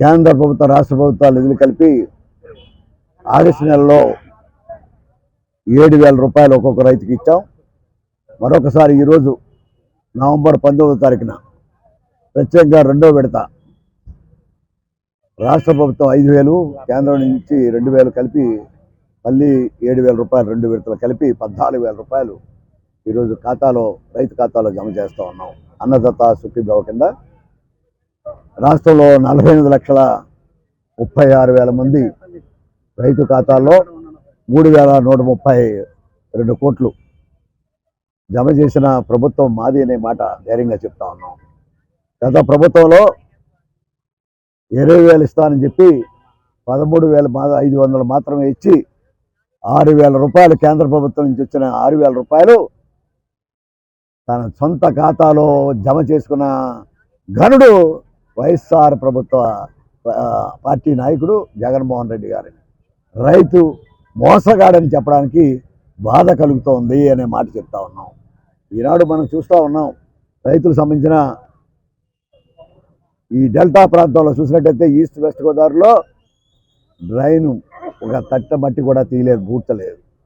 కేంద్ర ప్రభుత్వం రాష్ట్ర ప్రభుత్వాలు నిధులు కలిపి ఆగస్టు నెలలో ఏడు వేల రూపాయలు ఒక్కొక్క రైతుకి ఇచ్చాం. మరొకసారి ఈరోజు నవంబర్ పంతొమ్మిదో తారీఖున ప్రత్యేకంగా రెండో విడత రాష్ట్ర ప్రభుత్వం ఐదు వేలు కేంద్రం నుంచి రెండు వేలు కలిపి మళ్ళీ ఏడు వేల రూపాయలు రెండు విడతలు కలిపి పద్నాలుగు వేల రూపాయలు ఈరోజు ఖాతాలో రైతు ఖాతాలో జమ చేస్తూ ఉన్నాం. అన్నదాత సుఖీభావ కింద రాష్ట్రంలో నలభై ఎనిమిది లక్షల ముప్పై ఆరు వేల మంది రైతు ఖాతాల్లో మూడు వేల నూట ముప్పై రెండు కోట్లు జమ చేసిన ప్రభుత్వం మాది అనే మాట ధైర్యంగా చెప్తా ఉన్నాం. గత ప్రభుత్వంలో ఇరవై వేలు ఇస్తానని చెప్పి పదమూడు వేల మా ఐదు వందలు మాత్రమే ఇచ్చి ఆరు వేల రూపాయలు కేంద్ర ప్రభుత్వం నుంచి వచ్చిన ఆరు వేల రూపాయలు తన సొంత ఖాతాలో జమ చేసుకున్న ఘనుడు వైఎస్ఆర్ ప్రభుత్వ పార్టీ నాయకుడు జగన్మోహన్ రెడ్డి గారు రైతు మోసగాడని చెప్పడానికి బాధ కలుగుతోంది అనే మాట చెప్తా ఉన్నాం. ఈనాడు మనం చూస్తూ ఉన్నాం రైతులకు సంబంధించిన ఈ డెల్టా ప్రాంతంలో చూసినట్టయితే ఈస్ట్ వెస్ట్ గోదావరిలో డ్రైను ఒక తట్ట మట్టి కూడా తీయలేదు పూడ్చలేదు.